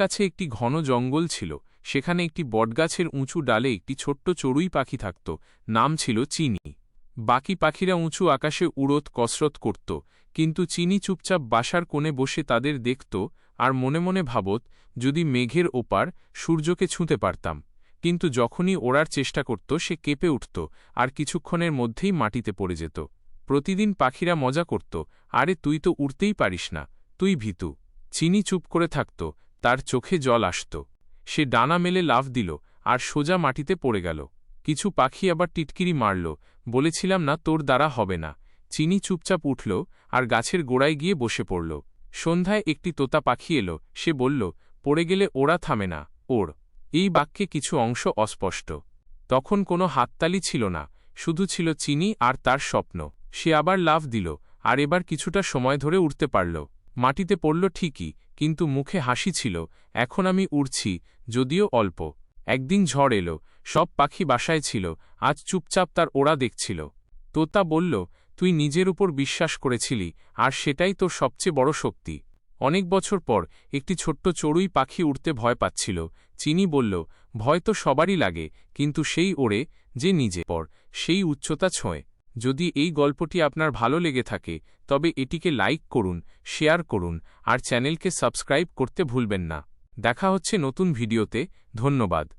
কাছে একটি ঘন জঙ্গল ছিল, সেখানে একটি বটগাছের উঁচু ডালে একটি ছোট্ট চড়ুই পাখি থাকত, নাম ছিল চিনি। বাকি পাখিরা উঁচু আকাশে উড়ত কসরত করত, কিন্তু চিনি চুপচাপ বাসার কোণে বসে তাদের দেখত আর মনে মনে ভাবত, যদি মেঘের ওপার সূর্যকে ছুঁতে পারতাম। কিন্তু যখনই ওড়ার চেষ্টা করত, সে কেঁপে উঠত আর কিছুক্ষণের মধ্যেই মাটিতে পড়ে যেত। প্রতিদিন পাখিরা মজা করত, আরে তুই তো উড়তেই পারিস না, তুই ভীতু। চিনি চুপ করে থাকত তার চোখে জল আসত। সে ডানা মেলে লাফ দিল আর সোজা মাটিতে পড়ে গেল। কিছু পাখি আবার টিটকিরি মারল, বলেছিলাম না তোর দ্বারা হবে না। চিনি চুপচাপ উঠল আর গাছের গোড়ায় গিয়ে বসে পড়ল। সন্ধ্যায় একটি তোতা পাখি এলো, সে বলল, পড়ে গেলে ওরা থামে না ওর এই বাক্যে কিছু অংশ অস্পষ্ট। তখন কোনো হাততালি ছিল না, শুধু ছিল চিনি আর তার স্বপ্ন। সে আবার লাভ দিল আর এবার কিছুটা সময় ধরে উঠতে পারল। মাটিতে পড়ল ঠিকই কিন্তু মুখে হাসি ছিল, এখন আমি উড়ছি, যদিও অল্প। একদিন ঝড় এলো, সব পাখি বাসায় ছিল, আজ চুপচাপ তার ওড়া দেখছিল। তোতা বলল, তুই নিজের উপর বিশ্বাস করেছিলি, আর সেটাই তোর সবচেয়ে বড় শক্তি। অনেক বছর পর, একটি ছোট্ট চড়ুই পাখি উড়তে ভয় পাচ্ছিল। চিনি বলল, ভয় তো সবারই লাগে, কিন্তু সেই ওড়ে, যে নিজে পর, সেই উচ্চতা ছোঁয়। যদি এই গল্পটি আপনার ভালো লেগে থাকে, তবে এটিকে লাইক করুন, শেয়ার করুন, আর চ্যানেলকে সাবস্ক্রাইব করতে ভুলবেন না। দেখা হচ্ছে নতুন ভিডিওতে, ধন্যবাদ।